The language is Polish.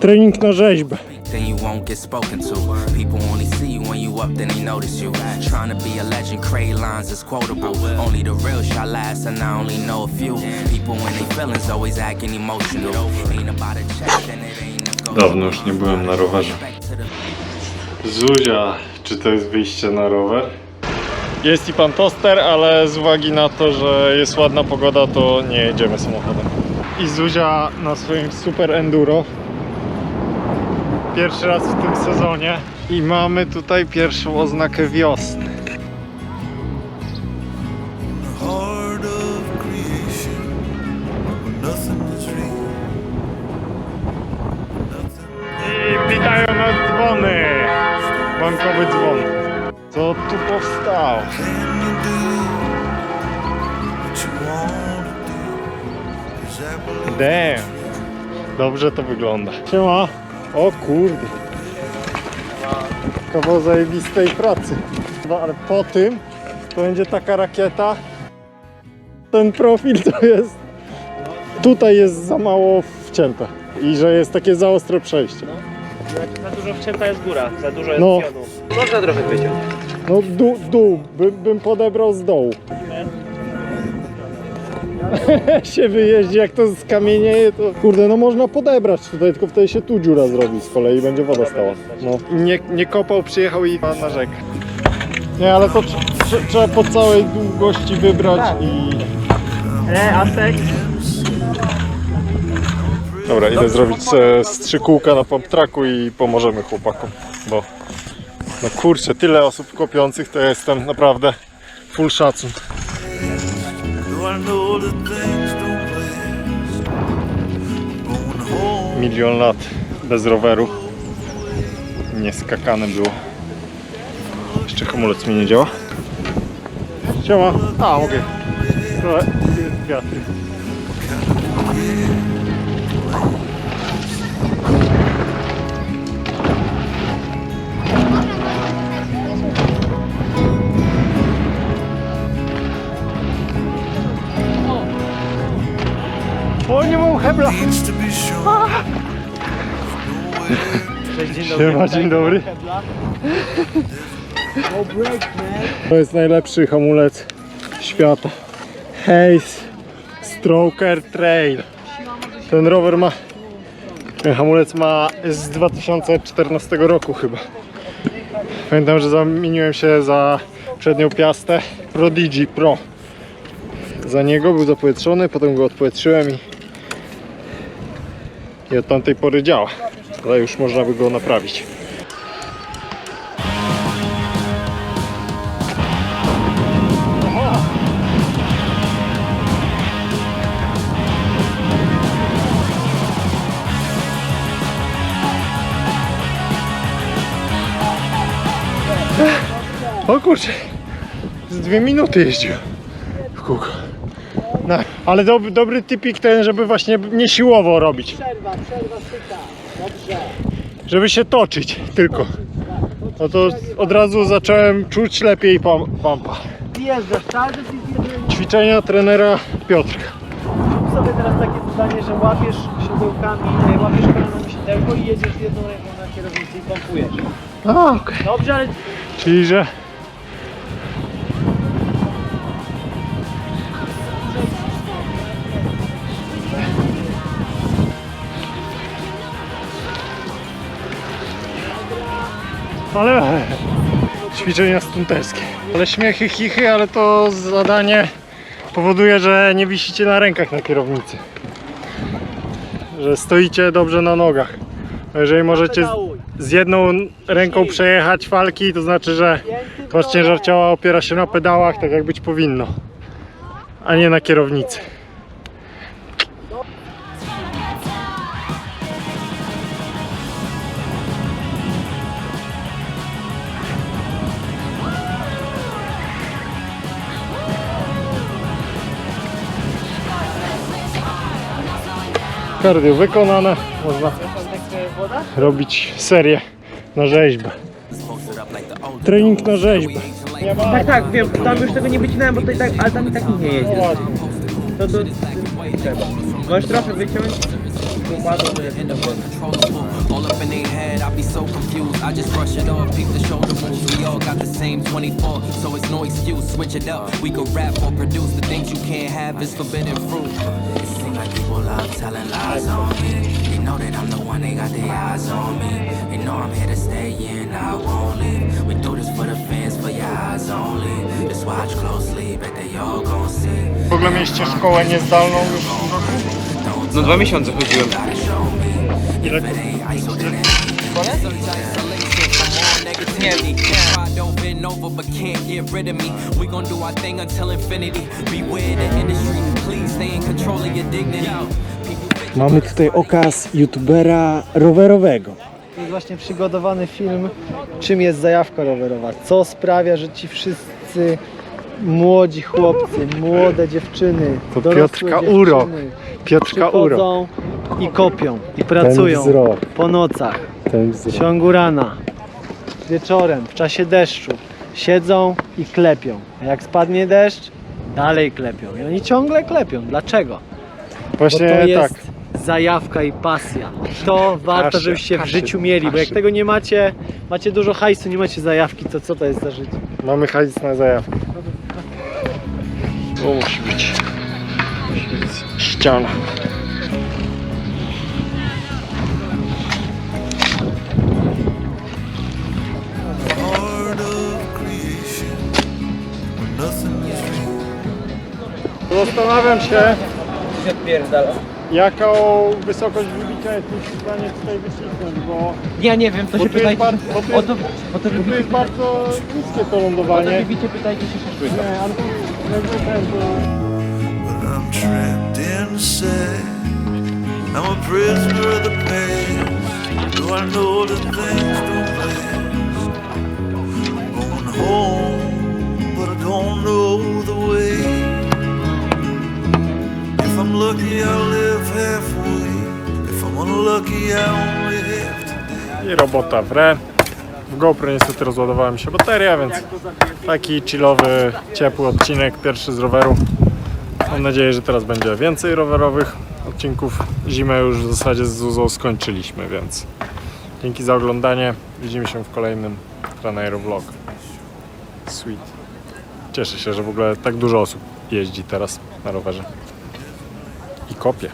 Trening na rzeźbę. then you won't get spoken to. People only see you when you up, then they notice you. Trying to be a legend, create lines is quotable. Only the real shall last, and I only know a few. People when they feelings always acting emotional. Ain't about a check, then it ain't Dawno już nie byłem na rowerze. Zuzia, czy to jest wyjście na rower? Jest i pan toster, ale z uwagi na to, że jest ładna pogoda, to nie jedziemy samochodem. I Zuzia na swoim super enduro. Pierwszy raz w tym sezonie. I mamy tutaj pierwszą oznakę wiosny. I witają nas dzwony. Bankowy dzwon. Co tu powstało? Damn. Dobrze to wygląda. Siema. O kurde. Kawał zajebistej pracy. No, ale po tym to będzie taka rakieta. Ten profil to jest... Tutaj jest za mało wcięte. I że jest takie za ostre przejście. Za dużo wcięta jest góra, za dużo jest No. pionu. Można trochę wyciąć. No dół, dół by, bym podebrał z dołu. się wyjeździ, jak to skamienieje, to kurde, no można podebrać tutaj, tylko wtedy się tu dziura zrobi z kolei i będzie woda stała. No. Nie, nie kopał, przyjechał i na rzekę. Nie, ale to tr- tr- trzeba po całej długości wybrać i... E, Aztek? Dobra, idę zrobić e, strzykółka na pump tracku i pomożemy chłopakom, bo no kurczę, tyle osób kopiących to jestem naprawdę full szacun. Milion lat bez roweru. Nie skakane było. Jeszcze hamulec mi nie działa. Siema. A, mogę. Trochę jest Dzień Siema, dzień dobry. To jest najlepszy hamulec świata. Hayes Stroker Trail. Ten rower ma. Ten hamulec ma z 2014 roku chyba. Pamiętam, że zamieniłem się za przednią piastę Prodigy Pro. Za niego był zapowietrzony, potem go odpowietrzyłem i, i od tamtej pory działa. Ale już można by go naprawić. O kurczę, z dwie minuty jeździł w kółko. No, ale dob, dobry typik ten, żeby właśnie nie siłowo robić. Przerwa, przerwa syta. Dobrze. Żeby się toczyć tylko. No to od razu zacząłem czuć lepiej pam- pampa. Czas jest Ćwiczenia trenera Piotrka. Zrób sobie teraz takie zadanie, że łapiesz siodełkami, e, łapiesz kolaną siodełko i jedziesz jedną ręką na kierownicy i pompujesz. A, okej. Dobrze, ale Czyli, że Ale ćwiczenia stunterskie. Ale śmiechy, chichy, ale to zadanie powoduje, że nie wisicie na rękach na kierownicy. Że stoicie dobrze na nogach. Jeżeli możecie z jedną ręką przejechać falki, to znaczy, że wasz ciężar ciała opiera się na pedałach, tak jak być powinno, a nie na kierownicy. Kardio wykonane, można robić serię na rzeźbę. Trening na rzeźbę. Tak, tak, wiem, tam już tego nie wycinałem, bo to i tak, ale tam i tak nikt nie jeździ. To to... Trzeba. Możesz trochę wyciąć? up in their head, I be so confused. I just brush it off, peep the shoulder moves. We all got the same 24, so it's no excuse. Switch it up. We could rap or produce the things you can't have is forbidden fruit. It seems like people love telling lies on me. They know that I'm the one, they got their eyes on me. They know I'm here to stay and I won't leave. We do this for the fans, for your eyes only. Just watch closely, bet they all gon' see. W ogóle mieliście szkołę niezdalną już w tym roku? No dwa miesiące chodziłem. Ile negativity. Try don't bend over, but can't get rid of me. We gon' do our thing until infinity. Beware the industry. Please stay in control of your dignity. Mamy tutaj okaz youtubera rowerowego. To jest właśnie przygotowany film, czym jest zajawka rowerowa. Co sprawia, że ci wszyscy młodzi chłopcy, młode dziewczyny, To dorosłe Piotrka dziewczyny Urok. Piotrka Uro. przychodzą i kopią, i pracują wzrok. po nocach, Ten w wzrok. ciągu rana, wieczorem, w czasie deszczu. Siedzą i klepią. A jak spadnie deszcz, dalej klepią. I oni ciągle klepią. Dlaczego? Bo Właśnie to jest tak. zajawka i pasja. To warto, żebyście w życiu mieli, bo jak tego nie macie, macie dużo hajsu, nie macie zajawki, to co to jest za życie? Mamy hajs na zajawkę. To musi być. Musi być ściana. Zastanawiam się, się odpierdala. jaką wysokość wybicia jesteś w stanie tutaj wycisnąć, bo Ja nie wiem, to Bo się tu jest pytajcie. bo tu O jest- to, o to bo jest bardzo niskie to o to lądowanie. wybicie pytajcie się szaszłyka. Nie, ale to jakby ten, to... But I'm trapped inside. I'm a prisoner of the past. Do I know that things don't I robota w re. W GoPro niestety rozładowała mi się bateria, więc taki chillowy, ciepły odcinek, pierwszy z roweru. Mam nadzieję, że teraz będzie więcej rowerowych odcinków. Zimę już w zasadzie z Zuzą skończyliśmy, więc dzięki za oglądanie. Widzimy się w kolejnym Traneiro Vlog. Sweet. Cieszę się, że w ogóle tak dużo osób jeździ teraz na rowerze. I kopie.